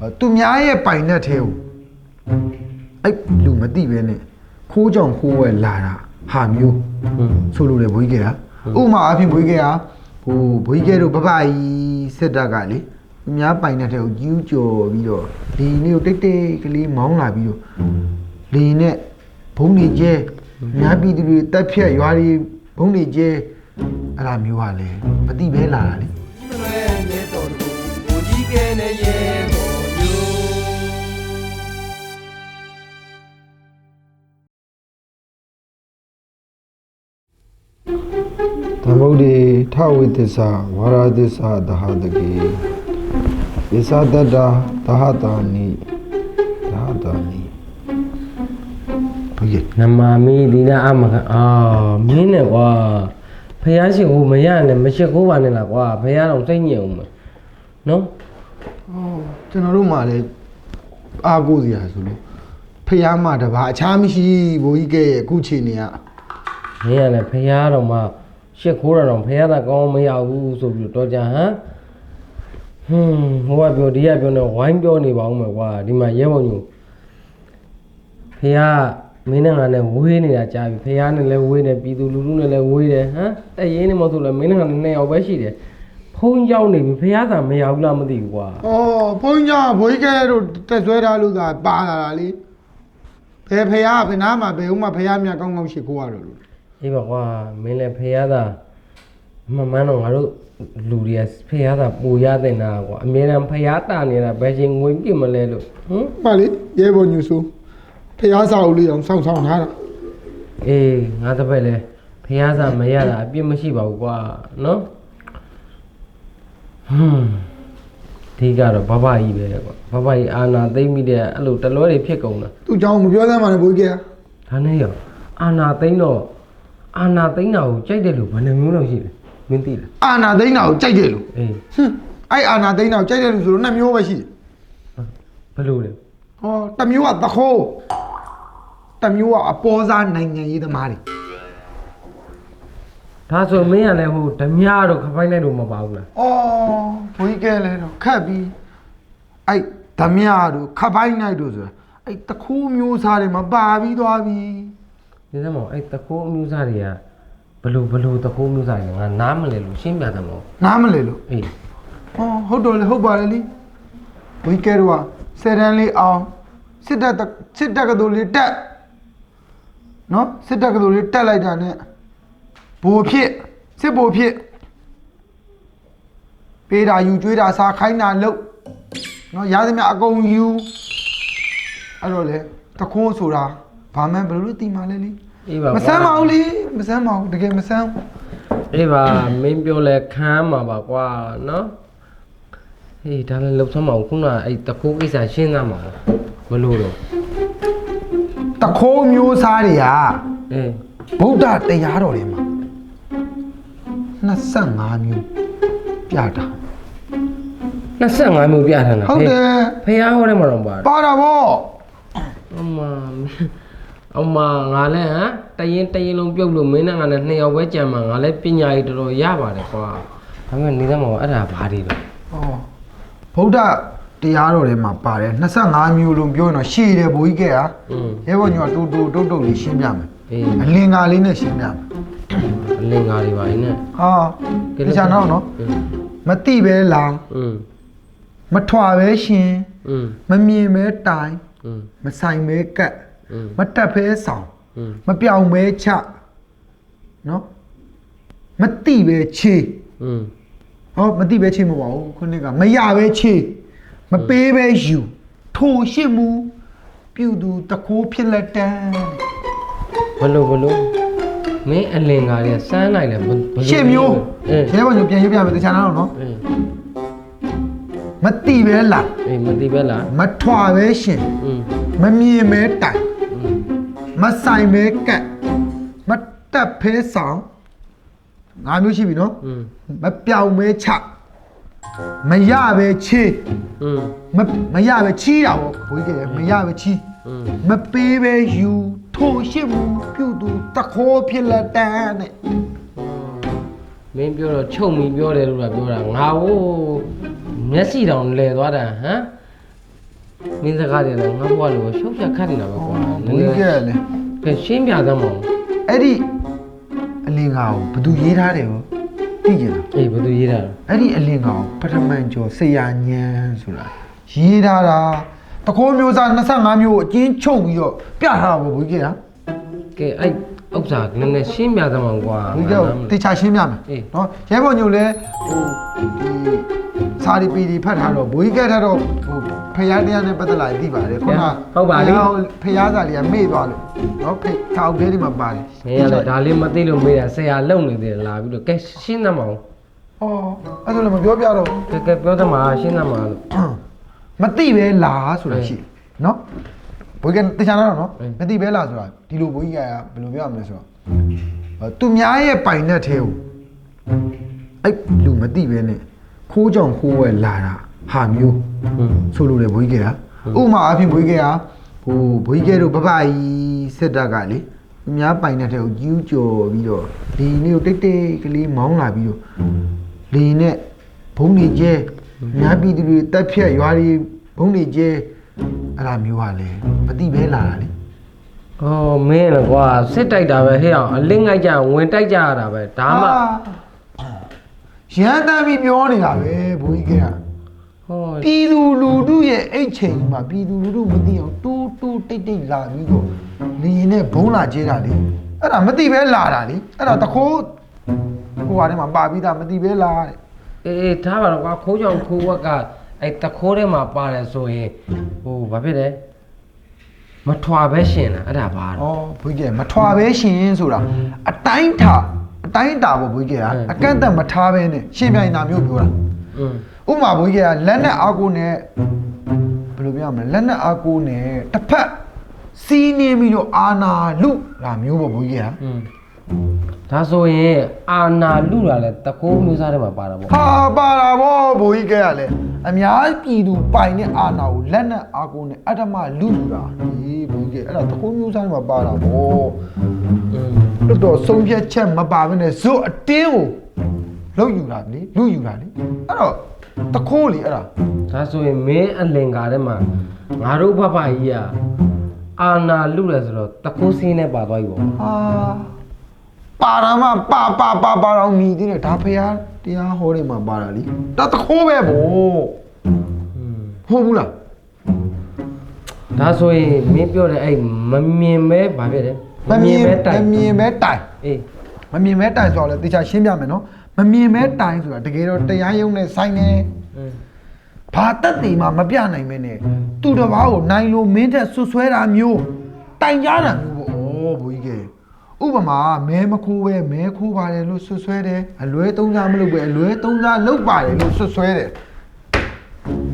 အော်သူများရဲ့ပိုင်တဲ့ထဲကိုအဲ့လူမသိပဲနဲ့ခိုးကြောင်ခိုးဝဲလာတာဟာမျိုးอืมဆိုလိုတယ်ဘွေးကဲကဥပမာအဖြစ်ဘွေးကဲကဟိုဘွေးကဲတို့ပပကြီးစစ်တပ်ကလေသူများပိုင်တဲ့ထဲကိုကျူးကျော်ပြီးတော့ဒီနေ့ကိုတိတ်တိတ်ကလေးမောင်းလာပြီးတော့လေနဲ့ဘုံနေကျဲများပြည်သူတွေတက်ဖြတ်ရွာတွေဘုံနေကျဲအဲ့လိုမျိုးဟာလေမသိပဲလာတာလေ ထဝိသစ္စာဝါရသစ္စာသဟတကေသစ္စာတတ္တာသဟတာနိသဟတာနိဘုရားနမမီဒီနာအမကအာမင်းနဲ့ကွာဖះရှိကိုမရနဲ့မရှိခိုးပါနဲ့လားကွာဖះတော့စိတ်ညစ်အောင်မယ်နော်အော်ကျွန်တော်တို့မှလည်းအားကိုးစရာဆိုလို့ဖះမတပါအခြားမရှိဘိုးကြီးကဲရဲ့အခုချိန်နေကမင်းကလည်းဖះတော့မှ ရှစ်ခိုးတာတော့ဖះသာကောင်းမရဘူးဆိုပြီးတော့ကြဟမ်ဟွန်းဟိုကပြောဒီကပြောနေဝိုင်းပြောနေပါဦးမယ်ကွာဒီမှာရဲဘော်ညိုဖះမင်းနဲ့ငါနဲ့ဝေးနေတာကြာပြီဖះနဲ့လည်းဝေးနေပြည်သူလူထုနဲ့လည်းဝေးတယ်ဟမ်တဲ့ရင်းနေမဟုတ်လို့မင်းနဲ့ငါနဲ့နှစ်ယောက်ပဲရှိတယ်ဖုံးရောက်နေပြီဖះသာမရဘူးလားမသိဘူးကွာအော်ဘုန်းကြီးကဘိုးကြီးကဲတို့တက်ဆွဲထားလို့သာပါလာတာလေဘယ်ဖះဘယ်နာမှာဘယ်ဦးမှာဖះမြတ်ကောင်းကောင်းရှိခိုးရတော့လို့ အေးပါကွာမင်းလည်းဖះသာမမှန်တော့ငါတို့လူတွေကဖះသာပူရတဲ့နာကွာအမြဲတမ်းဖះတာနေတာဘယ်ချိန်ငွေပြစ်မလဲလို့ဟမ်ပါလေရဲဘော်ညူဆိုဖះစာအုပ်လေးအောင်စောင့်ဆောင်ထားတာအေးငါတပည့်လဲဖះသာမရတာအပြစ်မရှိပါဘူးကွာနော်ဟွန်းဒီကတော့ဘဘကြီးပဲကွာဘဘကြီးအာနာသိမ့်မိတဲ့အဲ့လိုတလွဲတွေဖြစ်ကုန်တာသူ့ကြောင့်မပြောသမ်းပါနဲ့ဘိုးကြီးကဒါနဲ့ရောအာနာသိမ့်တော့ အာနာသိမ့်တာကိုကြိုက်တယ်လို့ဘယ်နှမျိုးလောက်ရှိလဲမင်းသိလားအာနာသိန်းတာကိုကြိုက်တယ်လို့အေးဟွန်းအဲ့အာနာသိန်းတာကိုကြိုက်တယ်လို့ဆိုတော့နှစ်မျိုးပဲရှိတယ်ဘယ်လိုလဲဟောတစ်မျိုးကသခိုးတစ်မျိုးကအပေါ်စားနိုင်ငံရေးသမားတွေဒါဆိုမင်းကလည်းဟိုဓမြတို့ခပိုင်းလိုက်လို့မပါဘူးလားအော်ဘိုးကြီးကလည်းတော့ခတ်ပြီးအဲ့ဓမြတို့ခပိုင်းနိုင်တို့ဆိုတာအဲ့တခိုးမျိုးစားတွေမပါပြီးသွားပြီ ဒီစမောအဲ့တခိုးအမျိုးသားတွေကဘလို့ဘလို့တခိုးမျိုးသားတွေငါနားမလဲလို့ရှင်းပြတယ်မောနားမလဲလို့အေးအော်ဟုတ်တော့လေဟုတ်ပါလေလीဘိုးကြီးကတော့ဆယ်တန်းလေးအောင်စစ်တပ်စစ်တပ်ကတူလေးတက်နော်စစ်တပ်ကတူလေးတက်လိုက်တာ ਨੇ ဘိုလ်ဖြစ်စစ်ဘိုလ်ဖြစ်ပေးတာယူကျွေးတာစားခိုင်းတာလုပ်နော်ရားသမျှအကုန်ယူအဲ့တော့လေတခိုးဆိုတာ ဘာမှန်းဘယ်လိုလုပ်သိမှလဲလीအေးပါမဆမ်းပါဘူးလीမဆမ်းပါဘူးတကယ်မဆမ်းဘူးအေးပါမင်းပြောလဲခမ်းမှာပါကွာနော်ဟေးဒါလည်းလှုပ်ဆမ်းမအောင်ခုနကအဲ့တခိုးကိစ္စရှင်းသားမှာမလို့တော့တခိုးမျိုးစားတွေကအေးဗုဒ္ဓတရားတော်တွေမှာ25မျိုးပြတာ25မျိုးပြထားတာဟုတ်တယ်ဖះဟောတယ်မှာတော့ပါတယ်ပါတာဗောအမ အမငါလည်းဟမ်တရင်တရင်လုံးပြုတ်လို့မင်းနဲ့ငါနဲ့နှစ်ယောက်ပဲကြံမှာငါလည်းပညာကြီးတော်တော်ရပါတယ်ကွာဒါပေမဲ့နေတဲ့မှာအဲ့ဒါဘာတွေလဲဩဗုဒ္ဓတရားတော်ထဲမှာပါတယ်25မျိုးလုံးပြောရင်တော့ရှည်တယ်ဘိုးကြီးကဲဟာရဲဘော်ညောတူတူတုတ်တုတ်လေးရှင်းပြမယ်အလင်္ကာလေးနဲ့ရှင်းပြမယ်အလင်္ကာတွေပါနေဟာဒီချာနောက်နော်မတိပဲလောင်မထွာပဲရှင်မမြင်ပဲတိုင်မဆိုင်ပဲကတ် မတက်ဖဲဆောင်မပြောင်မဲချနော်မတိပဲချေဟောမတိပဲချေမပါဘူးခုနှစ်ကမရပဲချေမပေးပဲယူထိုရှစ်မူပြူသူတကိုးဖြစ်လက်တန်းဘလို့ဘလို့မင်းအလင်ကားတွေကစမ်းလိုက်တယ်ဘလို့ရှစ်မျိုးရဲဘော်ညပြန်ရေးပြမယ်တခြားနားတော့နော်မတိပဲလားအေးမတိပဲလားမထွာပဲရှင်မမြင်ပဲတိုင် မဆိုင်ပဲကတ်မတက်ဖဲဆောင်ငါမျိုးရှိပြီနော် อืม မပြောင်ပဲချမရပဲချေ อืม မမရပဲချီးတာပေါ့ဘိုးကြီးကလည်းမရပဲချီး อืม မပေးပဲယူထိုရှိမှုပြုသူတခိုးဖြစ်လက်တန်းနဲ့ မင်းပြောတော့ချုပ်မီပြောတယ်လို့လားပြောတာငါ့ကိုမျက်စိတောင်လဲသွားတာဟမ် မင်းစကားတွေလည်းငါဘွားလို့ရှုပ်ပြခတ်နေတာပဲကွာဘိုးကြီးကလည်းကဲရှင်းပြသမ်းမအောင်အဲ့ဒီအလင်ကောင်ကိုဘယ်သူရေးထားတယ်ကိုသိကြလားအေးဘယ်သူရေးတာလဲအဲ့ဒီအလင်ကောင်ပထမန်ကျော်ဆရာညံဆိုတာရေးထားတာတခိုးမျိုးစား25မျိုးကိုအကျဉ်းချုပ်ပြီးတော့ပြထားတာပေါ့ဘိုးကြီးကကဲအဲ့ ဥစ္စာနည်းနည်းရှင်းပြသမ်းမအောင်ကွာဘိုးကြီးကတေချာရှင်းပြမယ်အေးနော်ရဲဘော်ညိုလည်းဟိုဒီစာရီပီဒီဖတ်ထားတော့ဘိုးကြီးကထားတော့ဟိုဖရားတရားနဲ့ပတ်သက်လာရင်သိပါတယ်ခုနဖရားစာလေးကမေ့သွားလို့နော်ဖေထောက်သေးတယ်မှာပါတယ်မင်းကလည်းဒါလေးမသိလို့မေးတာဆရာလုံနေတယ်လာပြီးတော့ကဲရှင်းသမ်းမအောင်အော်အဲ့ဒါလည်းမပြောပြတော့ကဲကဲပြောသမ်းမှာရှင်းသမ်းမှာလို့မသိပဲလားဆိုတာရှိတယ်နော် ဘိုးကတခြားတော့နော်အေးမသိပဲလားဆိုတာဒီလိုဘိုးကြီးကဘယ်လိုပြောရမလဲဆိုတော့အဲသူများရဲ့ပိုင်တဲ့ထဲကိုအဲ့လူမသိပဲနဲ့ခိုးကြောင်ခိုးဝဲလာတာဟာမျိုးဟွန်းဆိုလိုတယ်ဘိုးကြီးကဥပမာအဖြစ်ဘိုးကြီးကဟိုဘိုးကြီးကတို့ဘဘကြီးစစ်တပ်ကလေသူများပိုင်တဲ့ထဲကိုကျူးကျော်ပြီးတော့ဒီနေ့ကိုတိတ်တိတ်ကလေးမောင်းလာပြီးတော့လေနဲ့ဘုံနေကျဲများပြည်သူတွေတက်ဖြတ်ရွာတွေဘုံနေကျဲ အဲ့လိုမျိုးဟာလေမသိပဲလာတာလေอ๋อမင်းလည်းကွာစစ်တိုက်တာပဲဟဲ့အောင်အလင်းငိုက်ကြဝင်တိုက်ကြရတာပဲဒါမှအာရန်တမ်းပြီးပြောနေတာပဲဘိုးကြီးကဟောပြည်သူလူထုရဲ့အဲ့ချိန်မှာပြည်သူလူထုမသိအောင်တူးတူးတိတ်တိတ်လာပြီးတော့လင်းနဲ့ဘုံလာကျဲတာလေအဲ့ဒါမသိပဲလာတာလေအဲ့ဒါတခိုးဟိုဟာထဲမှာပါပြီးသားမသိပဲလာတဲ့အေးအေးထားပါတော့ကွာခိုးကြောင်ခိုးဝက်က အဲ့တခိုးထဲမှာပါတယ်ဆိုရင်ဟိုဘာဖြစ်လဲမထွာပဲရှင်လားအဲ့ဒါပါ ဩ တော့ ဘိုးကြီးကမထွာပဲရှင်ဆိုတာအတိုင်းထားအတိုင်းတာပေါ့ဘိုးကြီးကအကန့်အသတ်မထားပဲနဲ့ရှင်ပြိုင်တာမျိုးပြောတာ อืม ဥပမာဘိုးကြီးကလက်နဲ့အာကိုနဲ့ဘယ်လိုပြောရမလဲလက်နဲ့အာကိုနဲ့တစ်ဖက်စီးနေပြီးတော့အာနာလူလာမျိုးပေါ့ဘိုးကြီးက อืม ဒါဆိုရင်အာနာလူတာလဲတခိုးမျိုးစားထဲမှာပါတာပေါ့ဟာပါတာဗောဘိုးကြီးကရလဲအများပြည်သူပိုင်တဲ့အာနာကိုလက်နဲ့အာကိုနဲ့အတ္တမလူလူတာဟေးဘိုးကြီးကအဲ့ဒါတခုံးမျိုးစားမှာပါတာဗောอืมတော်တော်ဆုံးဖြတ်ချက်မပါဘဲနဲ့ဇွတ်အတင်းကိုလောက်ယူတာလေလူယူတာလေအဲ့တော့တခိုးလေအဲ့ဒါဒါဆိုရင်မင်းအလင်္ကာထဲမှာငါတို့ဘဘကြီးကအာနာလူတယ်ဆိုတော့တခိုးစင်းနဲ့ပါသွားပြီပေါ့ဟာ ပါရမပါပါပါပါတော့မြည်သေးတယ်ဒါဖရားတရားဟောတယ်မှာပါတာလीဒါတခိုးပဲဗောဟုတ်ဘူးလားဒါဆိုရင်မင်းပြောတဲ့အဲ့မမြင်ပဲဗာပြတယ်မမြင်ပဲတိုင်မမြင်ပဲတိုင်အေးမမြင်ပဲတိုင်ဆိုတော့လေတေချာရှင်းပြမယ်နော်မမြင်ပဲတိုင်ဆိုတာတကယ်တော့တရားရုံးနဲ့ဆိုင်နေဘာတက်တည်မှမပြနိုင်မင်းနဲ့သူ့တဘာကိုနိုင်လို့မင်းထက်ဆွဆွဲတာမျိုးတိုင်ကြတာမျိုးဗောဘိုးကြီးက ဥပမာမဲမခိုးပဲမဲခိုးပါတယ်လို့ဆွဆွဲတယ်အလွဲသုံးစားမလုပ်ပဲအလွဲသုံးစားလုပ်ပါတယ်လို့ဆွဆွဲတယ်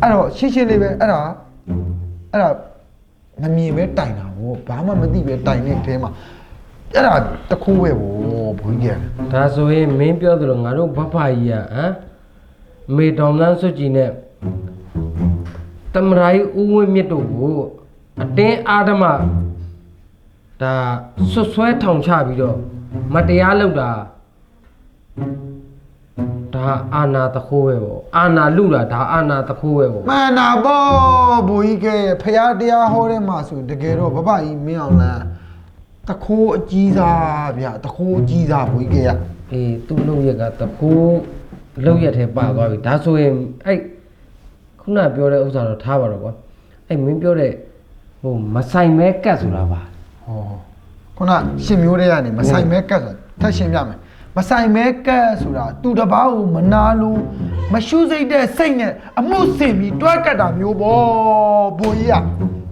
အဲ့တော့ရှင်းရှင်းလေးပဲအဲ့ဒါအဲ့ဒါမမြင်ပဲတိုင်တာဗောဘာမှမသိပဲတိုင်တဲ့အထဲမှာအဲ့ဒါတခိုးပဲဗောဘိုးကြီးကဒါဆိုရင်မင်းပြောသလိုငါတို့ဘဖကြီးကဟမ်မေတော်လန်းစွတ်ကြီးနဲ့တမရိုင်းဦးဝင်းမြင့်တို့ကိုအတင်းအာဓမ္မ ဒါဆွတ်ဆွဲထောင်ချပြီးတော့မတရားလုပ်တာဒါအာနာတခိုးပဲပေါ့အာနာလူတာဒါအာနာတခိုးပဲပေါ့မှန်တာပေါ့ဘိုးကြီးကဖရာတရားဟောတဲ့မှာဆိုတကယ်တော့ဘဘကြီးမင်းအောင်လန်းတခိုးအကြီးစားဗျတခိုးအကြီးစားဘိုးကြီးကအေးသူ့လုံရက်ကတခိုးလုံရက်ထဲပါသွားပြီဒါဆိုရင်အဲ့ခုနပြောတဲ့ဥစ္စာတော့ထားပါတော့ကွာအဲ့မင်းပြောတဲ့ဟိုမဆိုင်မဲကတ်ဆိုတာပါ ဟောခုနရှင်မျိုးတွေကနေမဆိုင်မဲကတ်ဆိုတာထပ်ရှင်းပြမယ်မဆိုင်မဲကတ်ဆိုတာသူတစ်ပါးကိုမနာလို့မရှုစိတ်တဲ့စိတ်နဲ့အမှုစင်ပြီးတွဲကတ်တာမျိုးပေါ့ဘိုးကြီးက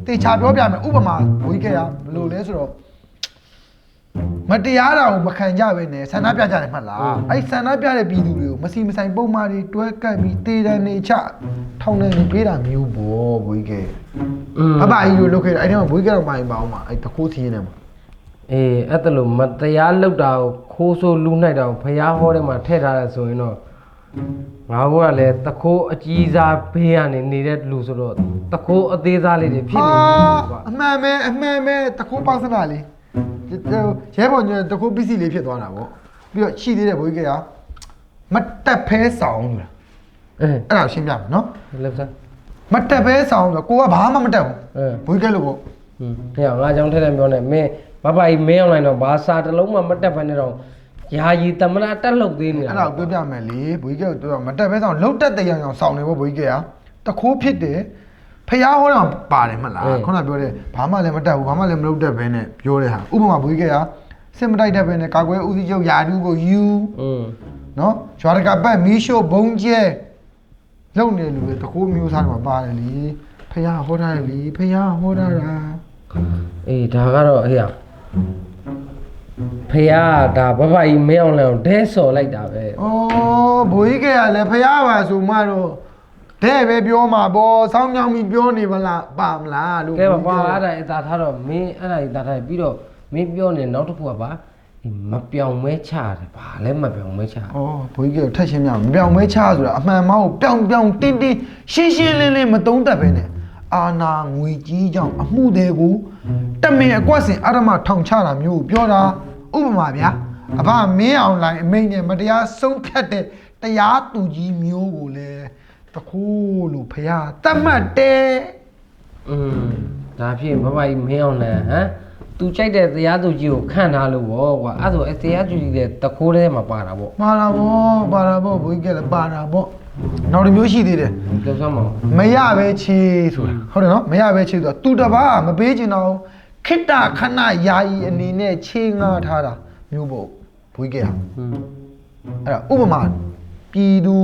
တေချာပြောပြမယ်ဥပမာဘိုးကြီးကဘယ်လိုလဲဆိုတော့ မတရားတာကိုမခံကြပဲနဲ့ဆန္ဒပြကြတယ်မှတ်လားအဲ့ဆန္ဒပြတဲ့ပြည်သူတွေကိုမစီမဆိုင်ပုံမှားတွေတွဲကပ်ပြီးတေးတန်းနေချထောင်နေနေပေးတာမျိုးပေါ့ဘွေးကဲอืมအဘကြီးလိုလုပ်ခဲ့တယ်အဲ့ဒီမှာဘွေးကတော့မိုင်းပါအောင်ပါအဲ့တခိုးသီးနေမှာအေးအဲ့တလို့မတရားလုပ်တာကိုခိုးဆိုးလူနိုင်တာကိုဖျားဟောတဲ့မှာထည့်ထားတယ်ဆိုရင်တော့ငါတို့ကလည်းတခိုးအကြီးစားဘေးကနေနေတဲ့လူဆိုတော့တခိုးအသေးစားလေးတွေဖြစ်နေပြီကွာအမှန်ပဲအမှန်ပဲတခိုးပေါက်စနာလေး ရဲဘော်ညတခိုးပစ္စည်းလေးဖြစ်သွားတာပေါ့ပြီးတော့ရှိသေးတယ်ဘွေးကရမတက်ဖဲဆောင်လို့အေးအဲ့ဒါရှင်းပြမယ်နော်လက်စားမတက်ပဲဆောင်ဆိုကိုကဘာမှမတက်ဘူးအဲဘွေးကဲလို့ပေါ့ဟွန်းဟဲ့ငါကြောင့်ထဲထဲပြောနေမင်းဘဘကြီးမင်းအောင်လိုက်တော့ဘာစာတစ်လုံးမှမတက်ဖ ೇನೆ တော့ယာယီတမနာတက်လောက်သေးနေတာအဲ့ဒါကိုပြောပြမယ်လေဘွေးကဲကိုတော့မတက်ပဲဆောင်လှုပ်တက်တဲ့ရောင်အောင်ဆောင်နေပေါ့ဘွေးကဲကတခိုးဖြစ်တယ် ဖះဟောတော့ပါတယ်မလားခုနပြောတဲ့ဘာမှလည်းမတက်ဘူးဘာမှလည်းမလုပ်တတ်ဘဲနဲ့ပြောတဲ့ဟာဥပမာဘွေးကဲကစစ်မတိုက်တတ်ဘဲနဲ့ကာကွယ်ဦးစီးချုပ်ယာဒူးကိုယူอืมနော်ဂျွာတကပတ်မီးရှို့ဘုံကျဲလုံနေလူတွေတခိုးမျိုးစားတွေမှာပါတယ်လေဖះဟောထားတယ်လေဖះဟောထားတာအေးဒါကတော့ဟေ့ရဖေရဒါဘဘကြီးမင်းအောင်လိုက်တော့ဒဲဆော်လိုက်တာပဲဩဘိုးကြီးကလည်းဖះပါဆိုမှတော့ တဲ့ပဲပြောမှာပေါ့စောင်းကြောင်ပြီးပြောနေမလားပါမလားလို့ကဲပါပါအဲ့ဒါအသာထားတော့မင်းအဲ့ဒါကြီးသာထားပြီးတော့မင်းပြောနေနောက်တစ်ခုကပါဒီမပြောင်မဲချတယ်ဗာလဲမပြောင်မဲချဩဘိုးကြီးကထက်ရှင်းပြမပြောင်မဲချဆိုတာအမှန်မောင်းကိုပြောင်ပြောင်တင်းတင်းရှင်းရှင်းလင်းလင်းမသုံးတတ်ပဲနဲ့အာနာငွေကြီးကြောင့်အမှုတွေကိုတမင်အကွက်စင်အရမထောင်ချတာမျိုးကိုပြောတာဥပမာဗျာအဘမင်းအောင်လိုင်းအမိန်နဲ့မတရားဆုံးဖြတ်တဲ့တရားသူကြီးမျိုးကိုလည်း တကူလို့ဖရာတတ်မှတ်တယ်อืมဒါဖြင့်ဘဘကြီးမင်းအောင်လန်ဟမ်သူကြိုက်တဲ့တရားသူကြီးကိုခန့်ထားလို့ဗောကွာအဲ့ဆိုအဲ့တရားသူကြီးလည်းတကိုးထဲမှာပါတာဗောပါတာဗောပါတာဗောဘွေးကလည်းပါတာဗောနောက်တစ်မျိုးရှိသေးတယ်ပြောစမ်းမအောင်မရပဲချေဆိုတာဟုတ်တယ်နော်မရပဲချေဆိုတာသူတပားမပေးချင်တော့ခိတ္တခဏယာယီအနေနဲ့ချေငါထားတာမျိုးပေါ့ဘွေးကရအဲ့ဒါဥပမာ ပြည်သူ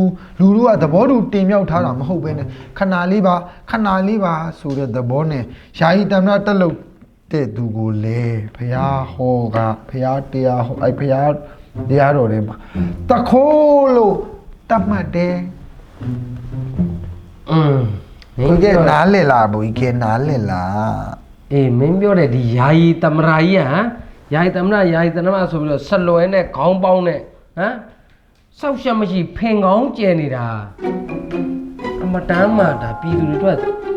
လူလူကသဘောတူတင်မြောက်ထားတာမဟုတ်ဘဲနဲ့ခဏလေးပါခဏလေးပါဆိုတဲ့သဘောနဲ့ယာယီတမနာတက်လို့တဲ့သူကိုလေဖះဟောကဖះတရားဟောအဲ့ဖះတရားတော်တွေမှာတခိုးလို့တတ်မှတ်တယ်อืมဘုရားနားလည်လားဘုရားနားလည်လားအေးမင်းပြောတဲ့ဒီယာယီတမရာကြီးကဟမ်ယာယီတမရာယာယီတမရာဆိုပြီးတော့ဆက်လွယ်နဲ့ခေါင်းပေါင်းနဲ့ဟမ် ဆောက်ရှက်မရှိဖင်ကောင်းကျဲနေတာအမတမ်းမှဒါပြည်သူတွေအတွက်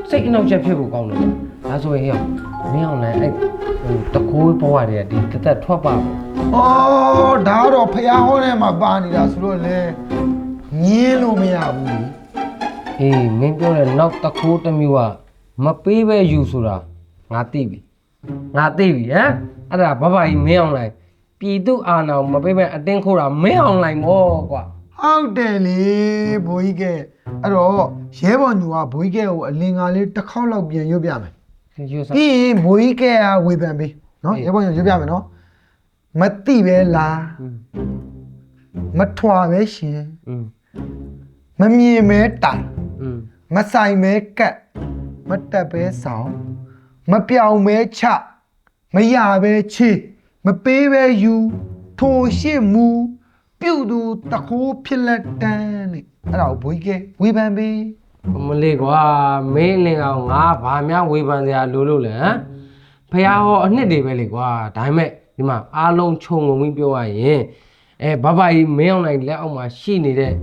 စိတ်အနှောက်အယှက်ဖြစ်ဖို့ကောင်းတယ်ဗျဒါဆိုရင်ဟဲ့မင်းအောင်လည်းအဲ့ဟိုတကိုးဘဝတွေကဒီတသက်ထွက်ပါဘူး။အော်ဒါတော့ဖះဟောထဲမှာပါနေတာဆိုတော့လေငင်းလို့မရဘူးလေအေးမင်းပြောတဲ့နောက်တကိုးတစ်မျိုးကမပေးပဲယူဆိုတာငါသိပြီငါသိပြီဟမ်အဲ့ဒါဘဘကြီးမင်းအောင်လိုက် ပြည်သူအာဏာကိုမပေးပဲအတင်းခိုးတာမင်းအောင်လိုက်မောကွာဟုတ်တယ်လေဘိုးကြီးကအဲ့တော့ရဲဘော်ညူကဘိုးကြီးကကိုအလင်းကားလေးတစ်ခေါက်လောက်ပြန်ရွတ်ပြမယ်ယူဆပြီးရင်ဘိုးကြီးကကဝေဖန်ပေးနော်ရဲဘော်ညူရွတ်ပြမယ်နော်မတိပဲလားမထွာပဲရှင်မမြင်ပဲတိုင်မဆိုင်ပဲကတ်မတက်ပဲဆောင်မပြောင်ပဲချမရပဲချေး မပေးပဲယူထိုရှိမူပြုတ်သူတခိုးဖြစ်လက်တန်းလေအဲ့ဒါကိုဘွေးကဲဝေဖန်ပေးမလေးကွာမင်းလင်ကောင်ငါဘာများဝေဖန်စရာလိုလို့လဲဟမ်ဖះဟောအနှစ်တွေပဲလေကွာဒါပေမဲ့ဒီမှာအားလုံးခြုံငုံပြီးပြောရရင်အဲဘဘကြီးမင်းအောင်လိုက်လက်အောက်မှာရှိနေတဲ့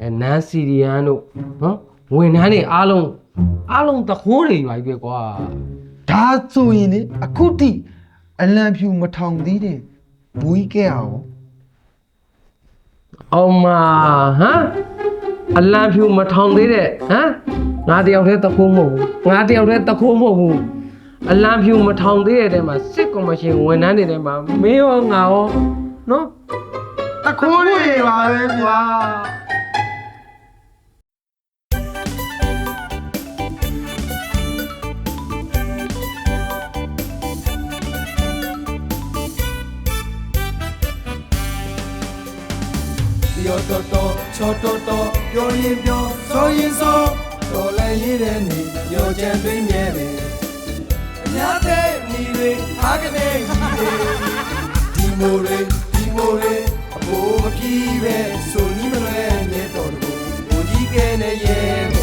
အဲနန်းစီရီယန်တို့နော်ဝန်ထမ်းတွေအားလုံးအားလုံးတခိုးတွေပါပဲကွာဒါဆိုရင်လေအခုထိ အလံဖြူမထောင်သေးတယ်ဘွေးကဲအောင်အောင်မဟမ်အလံဖြူမထောင်သေးတဲ့ဟမ်ငါတယောက်တည်းတခိုးမဟုတ်ဘူးငါတယောက်တည်းတခိုးမဟုတ်ဘူးအလံဖြူမထောင်သေးတဲ့တဲမှာစစ်ကော်မရှင်ဝန်ထမ်းတွေတဲမှာမင်းရောငါရောနော်တခိုးတွေပါပဲကွာ ချောတော်တော်ပြောရင်ပြောဆိုရင်ဆိုတော်လည်းရည်တဲ့နေရောကြံသွင်းမြဲပဲအများတဲ့မိတွေအားကနေကြီးတွေဒီမိုတွေဒီမိုတွေအဖို့မပြီးပဲဆိုနီးမလွဲမြဲတော်တော်ကိုကြီးကဲနေရဲ့